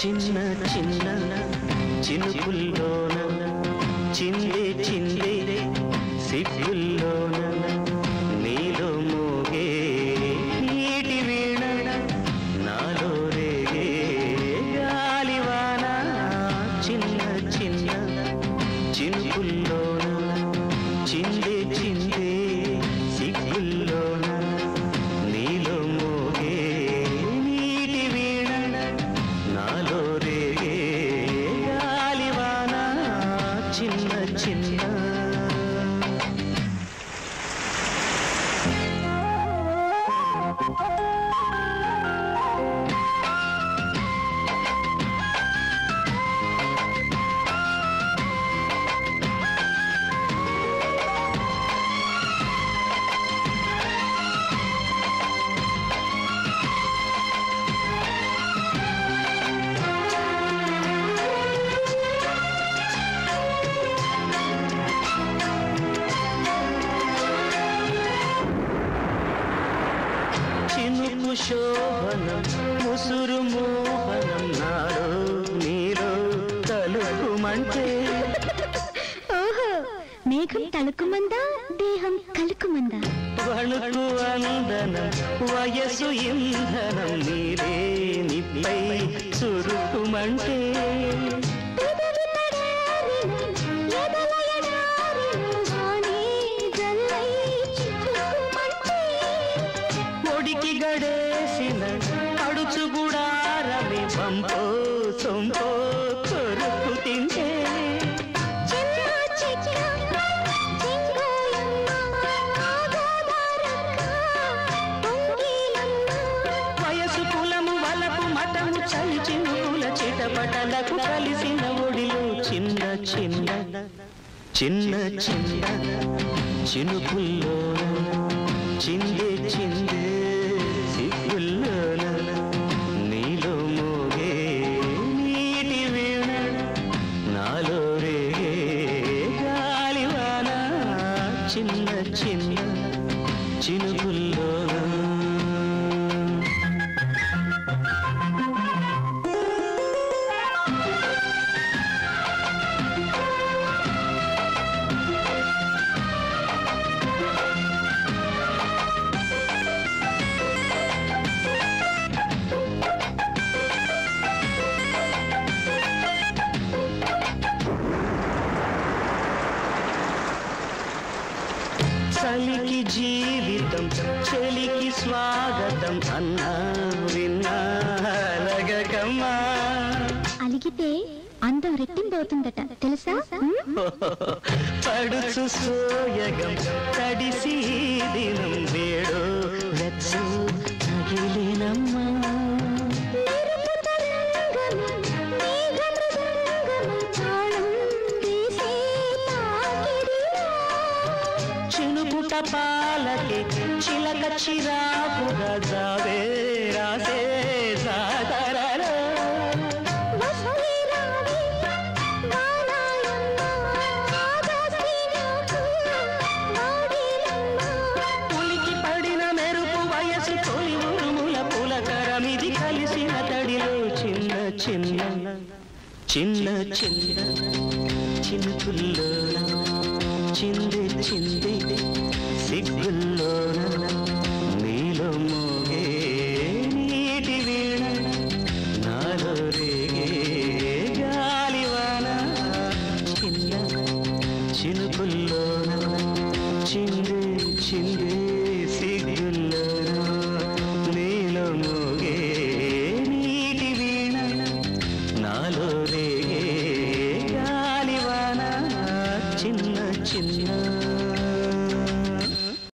చిన్న చిన్న చినుకుల్లోన చిందే చిందే సిగ్గుల్లోన నీలో మోగే నీటి వీణ నాలో రేగే. గాలివాన చిన్న చిన్న చినుకుల్లోన చిందే చిందే శోభనం ముసురు మోహనం నాలో నీలో తలుకుమంటే. ఓహో మేఘం తలుకుమందా దేహం కలుకుమందా? వణుకు అందనం వయసు ఇంధనం నీరే నిప్పై చురుకుమంటే. గుడారమే కొరుకు తింటే వయసు కులము వలపు మతము చలి చినుకుల చిటపటలకు కలిసిన ఒడిలో చిన్న చిన్న చిన్న చిన్న చినుకుల్లో చిందే చిందే చిన్న చిన్న స్వాగతం అన్నా విన్నా అలగకమ్మా అలిగితే అందం రెట్టింపవుతుందట తెలుసా? పడుచు సోయగం తడిసి దినం వేడో. వెచ్చు తగిలినమ్మా చినుకుట పాలకి చిలక చిరాకుగా జావే రాసే సాదరలో పులికి పడిన మెరుపు వయసు తొలి ఉరుముల పులకరమిది కలిసిన తడిలో చిన్న చిన్న చిన్న చిన్న చినుకుల్లో చింది చింది. ఆలో